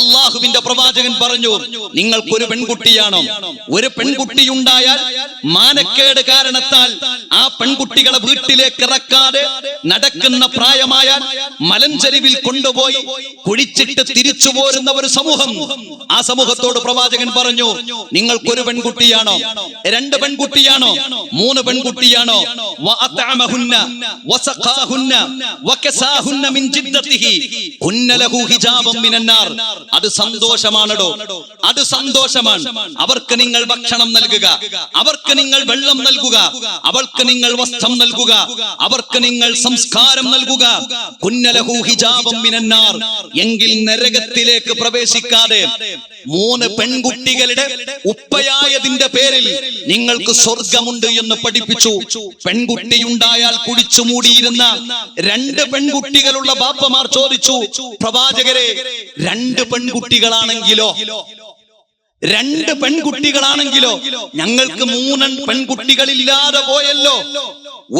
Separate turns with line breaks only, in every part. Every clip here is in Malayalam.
അള്ളാഹുവിന്റെ പ്രവാചകൻ പറഞ്ഞു നിങ്ങൾക്കൊരു പെൺകുട്ടിയാണോ? ഒരു പെൺകുട്ടി ഉണ്ടായാൽ മാനക്കേട് കാരണത്താൽ ആ പെൺകുട്ടികളെ വീട്ടിലേക്ക് ഇറക്കാതെ നടക്കുന്ന പ്രായമായാൽ മലഞ്ചരിവിൽ കൊണ്ടുപോയി കുഴിച്ചിട്ട് തിരിച്ചു പോരുന്ന ഒരു സമൂഹം. ആ സമൂഹത്തോട് പ്രവാചകൻ പറഞ്ഞു നിങ്ങൾക്കൊരു പെൺകുട്ടിയാണോ? രണ്ട് പെൺകുട്ടിയാണോ? മൂന്ന് പെൺകുട്ടിയാണോ? അത് സന്തോഷമാണടോ. അത് സന്തോഷമാണ്. അവർക്ക് നിങ്ങൾ ഭക്ഷണം നൽകുക. അവർക്ക് നിങ്ങൾ വെള്ളം നൽകുക. അവൾക്ക് നിങ്ങൾ വസ്ത്രം നൽകുക. അവർക്ക് നിങ്ങൾ സംസ്കാരം നൽകുക. കുന്നലഹു ഹിജാബം എങ്കിൽ നരകത്തിലേക്ക് പ്രവേശിക്കാതെ മൂന്ന് പെൺകുട്ടികളുടെ ഉപ്പയായതിന്റെ പേരിൽ നിങ്ങൾക്ക് സ്വർഗമുണ്ട് എന്ന് പഠിപ്പിച്ചു. പെൺകുട്ടിയുണ്ടായാൽ കുടിച്ചു മൂടിയിരുന്ന രണ്ട് പെൺകുട്ടികളുള്ള ബാപ്പമാർ ചോദിച്ചു പ്രവാചകരെ രണ്ട് പെൺകുട്ടികളാണെങ്കിലോ? രണ്ട് പെൺകുട്ടികളാണെങ്കിലോ ഞങ്ങൾക്ക് മൂന്നൻ പെൺകുട്ടികളില്ലാതെ പോയല്ലോ.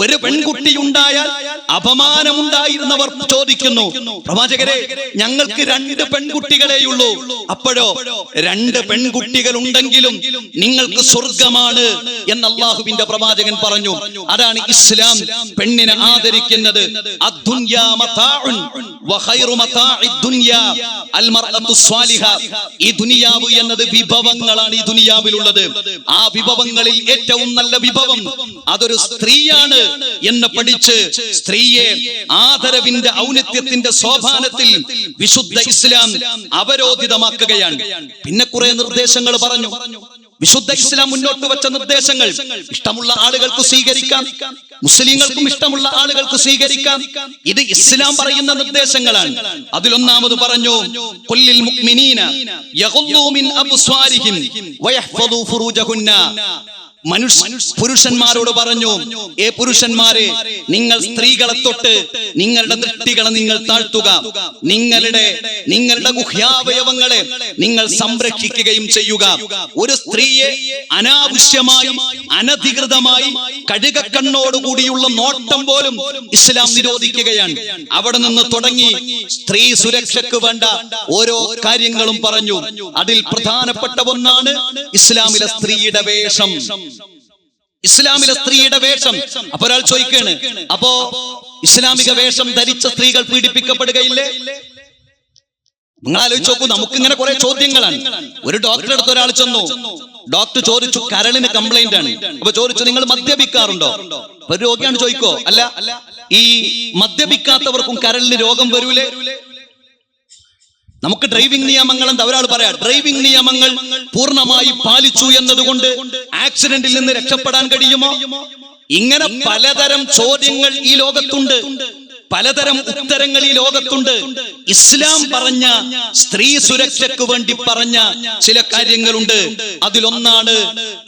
ഒരു പെൺകുട്ടി ഉണ്ടായാൽ അപമാനമുണ്ടായിരുന്നവർ ചോദിക്കുന്നു. പ്രവാചകരെ ഞങ്ങൾക്ക് രണ്ട് പെൺകുട്ടികളെയുള്ളൂ. അപ്പോഴോ രണ്ട് പെൺകുട്ടികൾ ഉണ്ടെങ്കിലും നിങ്ങൾക്ക് സ്വർഗമാണ് എന്ന് അള്ളാഹുവിന്റെ പ്രവാചകൻ പറഞ്ഞു. അതാണ് ഇസ്ലാം പെണ്ണിനെ ആദരിക്കുന്നത്. ഈ ദുനിയാവ് എന്നത് വിഭവങ്ങളാണ് ഈ ദുനിയാവിലുള്ളത്. ആ വിഭവങ്ങളിൽ ഏറ്റവും നല്ല വിഭവം അതൊരു സ്ത്രീയാണ് എന്ന് പഠിച്ച് സ്ത്രീയെ ആദരവിന്റെ ഔന്നത്യത്തിന്റെ സോപാനത്തിൽ വിശുദ്ധ ഇസ്ലാം അവരോധിതമാക്കുകയാണ്. പിന്നെ കുറെ നിർദ്ദേശങ്ങൾ പറഞ്ഞു. വിശുദ്ധ ഇസ്ലാം മുന്നോട്ട് വെച്ച നിർദ്ദേശങ്ങൾ ഇഷ്ടമുള്ള ആളുകൾക്ക് സ്വീകരിക്കാം. മുസ്ലിങ്ങൾക്കും ഇഷ്ടമുള്ള ആളുകൾക്ക് സ്വീകരിക്കാം. ഇത് ഇസ്ലാം പറയുന്ന നിർദ്ദേശങ്ങളാണ്. അതിലൊന്നാമത് പറഞ്ഞു കൊല്ലിൽ മുഅ്മിനീന മിൻ അബ്സ്വാരിഹിം വയഹ്ഫദൂ ഫുറൂജഹുന്ന. മനുഷ്യ പുരുഷന്മാരോട് പറഞ്ഞു ഏ പുരുഷന്മാരെ നിങ്ങൾ സ്ത്രീകളെ തൊട്ട് നിങ്ങളുടെ ദൃഷ്ടികളെ നിങ്ങൾ താഴ്ത്തുക. നിങ്ങളുടെ നിങ്ങളുടെ ഗുഹ്യാവയവങ്ങളെ നിങ്ങൾ സംരക്ഷിക്കുകയും ചെയ്യുക. ഒരു സ്ത്രീയെ അനാവശ്യമായി അനധികൃതമായി കഴുകക്കണ്ണോടുകൂടിയുള്ള നോട്ടം പോലും ഇസ്ലാം നിരോധിക്കുകയാണ്. അവിടെ നിന്ന് തുടങ്ങി സ്ത്രീ സുരക്ഷയ്ക്ക് വേണ്ട ഓരോ കാര്യങ്ങളും പറഞ്ഞു. അതിൽ പ്രധാനപ്പെട്ട ഒന്നാണ് ഇസ്ലാമിലെ സ്ത്രീയുടെ വേഷം. ഇസ്ലാമിലെ സ്ത്രീയുടെ വേഷം. അപ്പൊ ഒരാൾ ചോദിക്കാണ് അപ്പോ ഇസ്ലാമിക വേഷം ധരിച്ച സ്ത്രീകൾ പീഡിപ്പിക്കപ്പെടുകയില്ലേ? നിങ്ങൾ ആലോചിച്ച് നോക്കൂ നമുക്ക് ഇങ്ങനെ കുറെ ചോദ്യങ്ങളാണ്. ഒരു ഡോക്ടറെ അടുത്ത് ഒരാൾ ചെന്നു. ഡോക്ടർ ചോദിച്ചു കരളിന് കംപ്ലൈന്റ് ആണ്. അപ്പൊ ചോദിച്ചു നിങ്ങൾ മദ്യപിക്കാറുണ്ടോ? ഒരു രോഗിയാണ് ചോദിക്കോ. അല്ല ഈ മദ്യപിക്കാത്തവർക്കും കരളിന് രോഗം വരൂലേ? നമുക്ക് ഡ്രൈവിംഗ് നിയമങ്ങൾ എന്താ? ഒരാൾ പറയാം ഡ്രൈവിംഗ് നിയമങ്ങൾ പൂർണമായി പാലിച്ചു എന്നതുകൊണ്ട് ആക്സിഡന്റിൽ നിന്ന് രക്ഷപ്പെടാൻ കഴിയുമോ? ഇങ്ങനെ പലതരം ചോദ്യങ്ങൾ ഈ ലോകത്തുണ്ട്. പലതരം ഉത്തരങ്ങൾ ഈ ലോകത്തുണ്ട്. ഇസ്ലാം പറഞ്ഞ സ്ത്രീ സുരക്ഷയ്ക്ക് വേണ്ടി പറഞ്ഞ ചില കാര്യങ്ങളുണ്ട്. അതിലൊന്നാണ്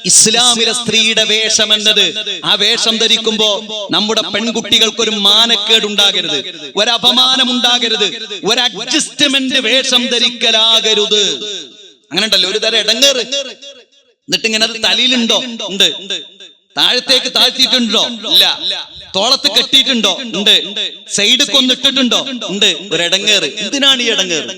ഇസ്ലാമിലെ സ്ത്രീയുടെ വേഷം എന്നത് ആ വേഷം ധരിക്കുമ്പോ നമ്മുടെ പെൺകുട്ടികൾക്ക് ഒരു മാനക്കേട് ഉണ്ടാകരുത് ഒരു അപമാനം ഉണ്ടാകരുത് ഒരു അഡ്ജസ്റ്റ്മെന്റ് വേഷം ധരിക്കലാകരുത്. അങ്ങനെ ഉണ്ടല്ലോ ഒരു തരം ഇടങ്ങേറ്. എന്നിട്ട് ഇങ്ങനെ തലയിലുണ്ടോ? ഉണ്ട്. താഴത്തേക്ക് താഴ്ത്തിയിട്ടുണ്ടോ? ഇല്ല. തോളത്ത് കെട്ടിയിട്ടുണ്ടോ? ഉണ്ട്. സൈഡ് കൊന്നിട്ടിട്ടുണ്ടോ? ഉണ്ട്. ഒരു ഇടങ്ങേറ്. എന്തിനാണ് ഈ ഇടങ്ങേറ്?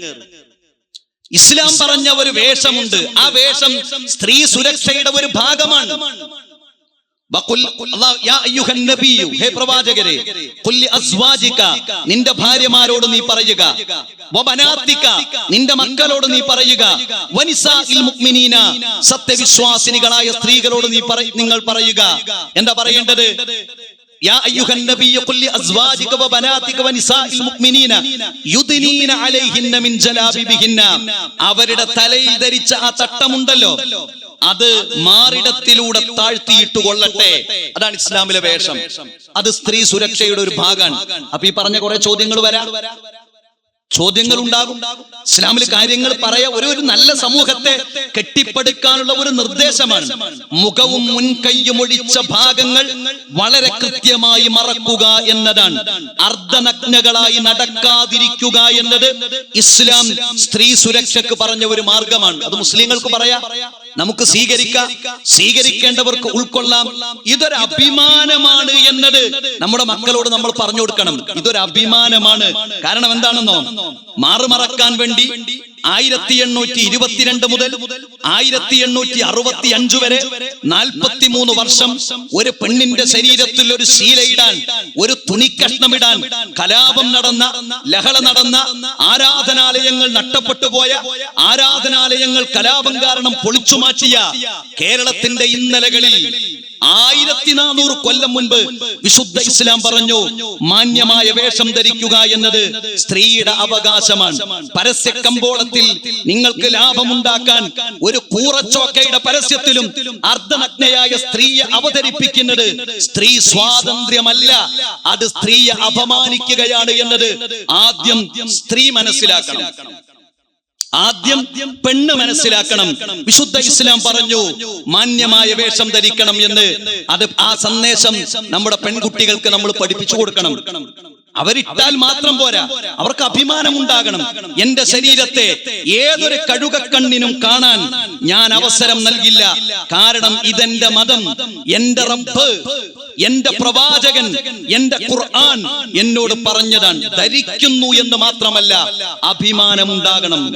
ഇസ്ലാം പറഞ്ഞ ഒരു വേഷമുണ്ട്. ആ വേഷം സ്ത്രീ സുരക്ഷയുടെ ഒരു ഭാഗമാണ്. ഹേ പ്രവാചകരെ നിന്റെ ഭാര്യമാരോട് നീ പറയുക. നിന്റെ മക്കളോട് നീ പറയുക. സത്യവിശ്വാസിനികളായ സ്ത്രീകളോട് നീ നിങ്ങൾ പറയുക. എന്താ പറയേണ്ടത്? അവരുടെ തലയിൽ ധരിച്ച ആ തട്ടമുണ്ടല്ലോ അത് മാറിടത്തിലൂടെ താഴ്ത്തിയിട്ട് കൊള്ളട്ടെ. അതാണ് ഇസ്ലാമിലെ വേഷം. അത് സ്ത്രീ സുരക്ഷയുടെ ഒരു ഭാഗമാണ്. അപ്പൊ ഈ പറഞ്ഞ കുറെ ചോദ്യങ്ങൾ വരാ. ചോദ്യങ്ങൾ ഉണ്ടാകും. ഇസ്ലാമിൽ കാര്യങ്ങൾ പറയാ ഒരു ഒരു നല്ല സമൂഹത്തെ കെട്ടിപ്പടുക്കാനുള്ള ഒരു നിർദ്ദേശമാണ്. മുഖവും മുൻകൈയും ഒഴിച്ച ഭാഗങ്ങൾ വളരെ കൃത്യമായി മറക്കുക എന്നതാണ്. അർദ്ധനഗ്നകളായി നടക്കാതിരിക്കുക എന്നത് ഇസ്ലാം സ്ത്രീ സുരക്ഷക്ക് പറഞ്ഞ ഒരു മാർഗമാണ്. അത് മുസ്ലിങ്ങൾക്ക് പറയാ. നമുക്ക് സ്വീകരിക്കാം സ്വീകരിക്കേണ്ടവർക്ക് ഉൾക്കൊള്ളാം. ഇതൊരു അഭിമാനമാണ് എന്നത് നമ്മുടെ മക്കളോട് നമ്മൾ പറഞ്ഞു കൊടുക്കണം. ഇതൊരു അഭിമാനമാണ്. കാരണം എന്താണെന്നോ? മാറുമറക്കാൻ വേണ്ടി ആയിരത്തി എണ്ണൂറ്റി ഇരുപത്തിരണ്ട് മുതൽ ആയിരത്തി എണ്ണൂറ്റി അറുപത്തി അഞ്ചു വരെ നാൽപ്പത്തി മൂന്ന് വർഷം ഒരു പെണ്ണിന്റെ ശരീരത്തിൽ ഒരു ശീലയിടാൻ ഒരു തുണിക്കഷ്ണമിടാൻ കലാപം നടന്ന ലഹള നടന്ന ആരാധനാലയങ്ങൾ നഷ്ടപ്പെട്ടു പോയ ആരാധനാലയങ്ങൾ കലാപം കാരണം പൊളിച്ചു മാറ്റിയ കേരളത്തിന്റെ ഇന്നലകളിൽ ആയിരത്തി നാനൂറ് കൊല്ലം മുൻപ് വിശുദ്ധ ഇസ്ലാം പറഞ്ഞു മാന്യമായ വേഷം ധരിക്കുക എന്നത് സ്ത്രീയുടെ അവകാശമാണ്. പരസ്യ കമ്പോളത്തിൽ നിങ്ങൾക്ക് ലാഭമുണ്ടാക്കാൻ ഒരു കൂറച്ചോക്കയുടെ പരസ്യത്തിലും അർദ്ധനഗ്നയായ സ്ത്രീയെ അവതരിപ്പിക്കുന്നത് സ്ത്രീ സ്വാതന്ത്ര്യമല്ല. അത് സ്ത്രീയെ അപമാനിക്കുകയാണ് എന്നത് ആദ്യം സ്ത്രീ മനസ്സിലാക്കണം. ആദ്യം പെണ്ണ് മനസ്സിലാക്കണം. വിശുദ്ധ ഇസ്ലാം പറഞ്ഞു മാന്യമായ വേഷം ധരിക്കണം എന്ന്. അത് ആ സന്ദേശം നമ്മുടെ പെൺകുട്ടികൾക്ക് നമ്മൾ പഠിപ്പിച്ചു കൊടുക്കണം. അവരിട്ടാൽ മാത്രം പോരാ. അവർക്ക് അഭിമാനം ഉണ്ടാകണം. എന്റെ ശരീരത്തെ ഏതൊരു കഴുകക്കണ്ണിനും കാണാൻ ഞാൻ അവസരം നൽകില്ല. കാരണം ഇതെന്റെ മതം. എന്റെ റബ്ബ്. എന്റെ പ്രവാചകൻ. എന്റെ ഖുർആൻ എന്നോട് പറഞ്ഞതാണ്. ധരിക്കുന്നു എന്ന് മാത്രമല്ല അഭിമാനമുണ്ടാകണം